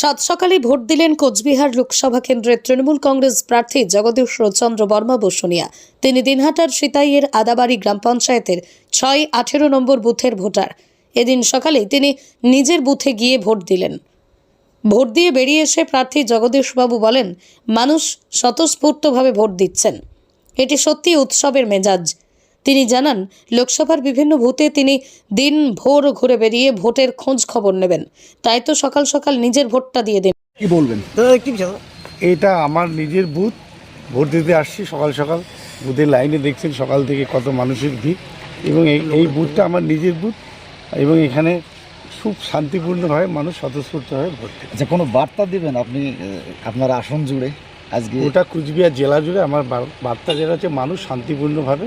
সাত সকালে ভোট দিলেন কোচবিহার লোকসভা কেন্দ্রের তৃণমূল কংগ্রেস প্রার্থী জগদীশ চন্দ্র বর্মা বসুনিয়া। তিনি দিনহাটার সিতাইয়ের আদাবাড়ি গ্রাম পঞ্চায়েতের ছয় আঠেরো নম্বর বুথের ভোটার। এদিন সকালেই তিনি নিজের বুথে গিয়ে ভোট দিলেন। ভোট দিয়ে বেরিয়ে এসে প্রার্থী জগদীশবাবু বলেন, মানুষ স্বতঃস্ফূর্তভাবে ভোট দিচ্ছেন। এটি সত্যি উৎসবের মেজাজ। তিনি জানান লোকসভার বিভিন্ন বুথে তিনি দিন ভোর ঘুরে বেরিয়ে ভোটের খোঁজ খবর নেবেন। তাই তো সকাল সকাল নিজের ভোটটা দিয়ে দেন। কি বলবেন? এটা আমার নিজের বুথ। ভোট দিতে আসছি সকাল সকাল। বুথের লাইনে দেখছেন সকাল থেকে কত মানুষের ভিড়। এবং এই এই বুথটা আমার নিজের বুথ। এবং এখানে খুব শান্তিপূর্ণভাবে মানুষ স্বতঃস্ফূর্তভাবে ভোট আচ্ছা কোনো বার্তা দেবেন আপনি আপনার আসন জুড়ে আজকে? গোটা কুচবিহার জেলা জুড়ে আমার বার্তা যেটা হচ্ছে মানুষ শান্তিপূর্ণভাবে